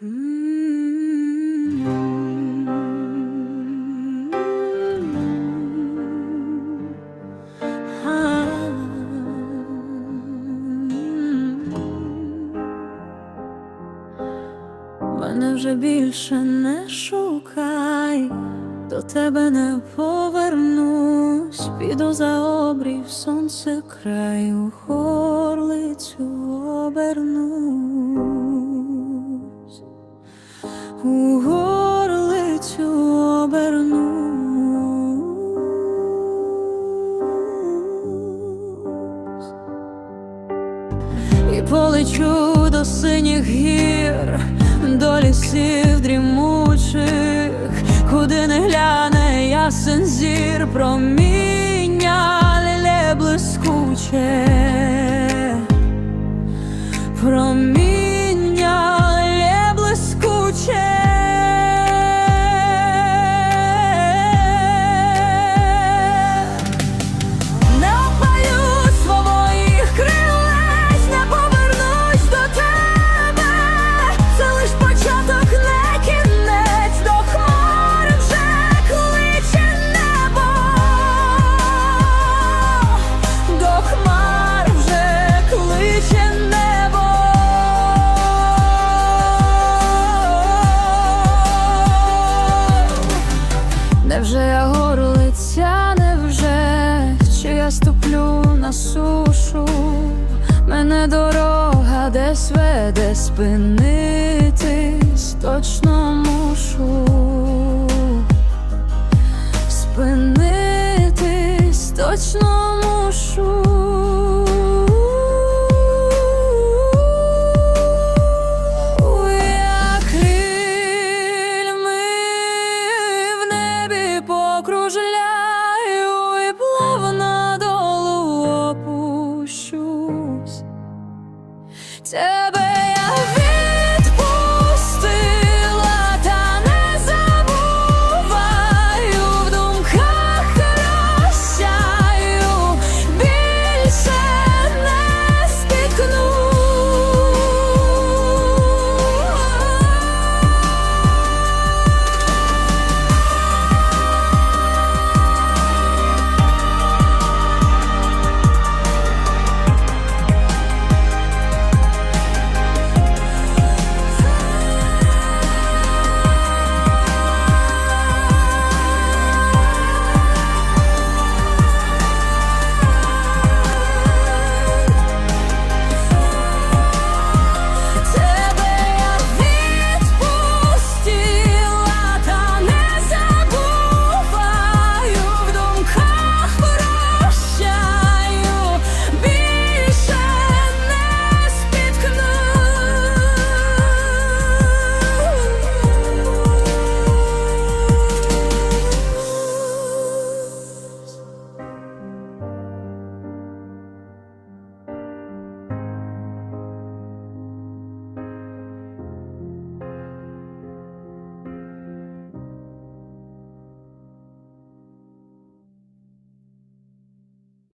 Мене вже більше не шукай, до тебе не повернусь, піду за обрів сонце краю, горлицю обернусь, Полечу до синіх гір, до лісів дрімучих, куди не гляне ясен зір, проміння ліле блискуче, Я горлиця, невже чи я ступлю на сушу? Мене дорога десь веде спинитись, точно мушу. Спинитись, точно мушу.